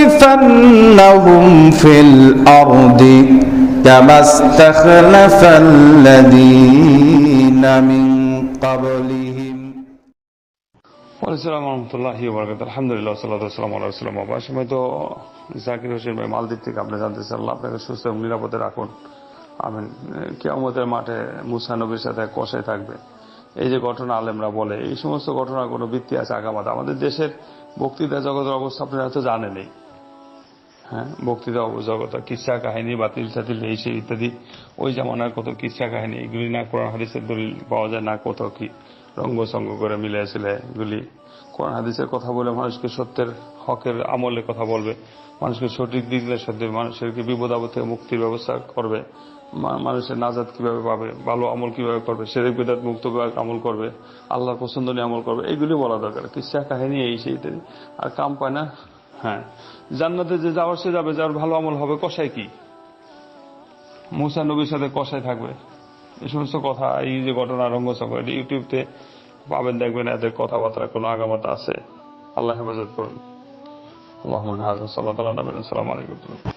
ليستخلفنهم في الأرض كما استخلف الذين من قبلهم ওয়ালাইকুম রহমতুল্লাহি বরকাত আলহামদুলিল্লাহ সাল্লাম আলাইসালাম আবার সময় তো জাকির হোসেন ভাই মালদ্বীপ থেকে আপনি জানতে চাল্লাহ আপনাকে সুস্থ এবং নিরাপদে রাখুন আমিন কেয়ামতের মাঠে মুসা নবীর সাথে এক কষায় থাকবে এই যে ঘটনা আলেমরা বলে, এই সমস্ত ঘটনার কোনো ভিত্তি আছে আগামাতে? আমাদের দেশের বক্তৃতা জগতের অবস্থা আপনারা হয়তো জানেনই হ্যাঁ বক্তৃতা জগত, কিসা কাহিনী, বাতিল, সাতিল এই ইত্যাদি। ওই জামানার কত কিসা কাহিনী, এগুলি না কোরআন হাদিসের দলিল পাওয়া যায়, না কত কি রঙ্গ সঙ্গ করে মিলিয়েছিল এগুলি। কোরআন হাদিসের কথা বলে মানুষকে সত্যের হকের আমলে কথা বলবে, মানুষকে সঠিক দিক দিয়ে সত্যি মানুষেরকে বিপদ আপদ থেকে মুক্তির ব্যবস্থা করবে? মানুষের নাজাদ কীভাবে পাবে, ভালো আমল কীভাবে করবে সেরেক বিদাত মুক্ত আমল করবে, আল্লাহর পছন্দনীয় আমল করবে, এগুলি বলা দরকার। কিসা কাহিনী এই সেই আর কাম পায় না? হ্যাঁ। জান্নাতে যে যাওয়ার, সে যাবে, যার ভালো আমল হবে কষায় কি? মুসা নবীর সাথে কষায় থাকবে। এই সমস্ত কথা, এই যে ঘটনা রঙ্গসঙ্গ এটা ইউটিউবতে পাবেন, দেখবেন এদের কথাবার্তা কোনো আগামাতা আছে। আল্লাহ হেফাজত করুন। আল্লাহ সাল্লাহ আলাইকুম।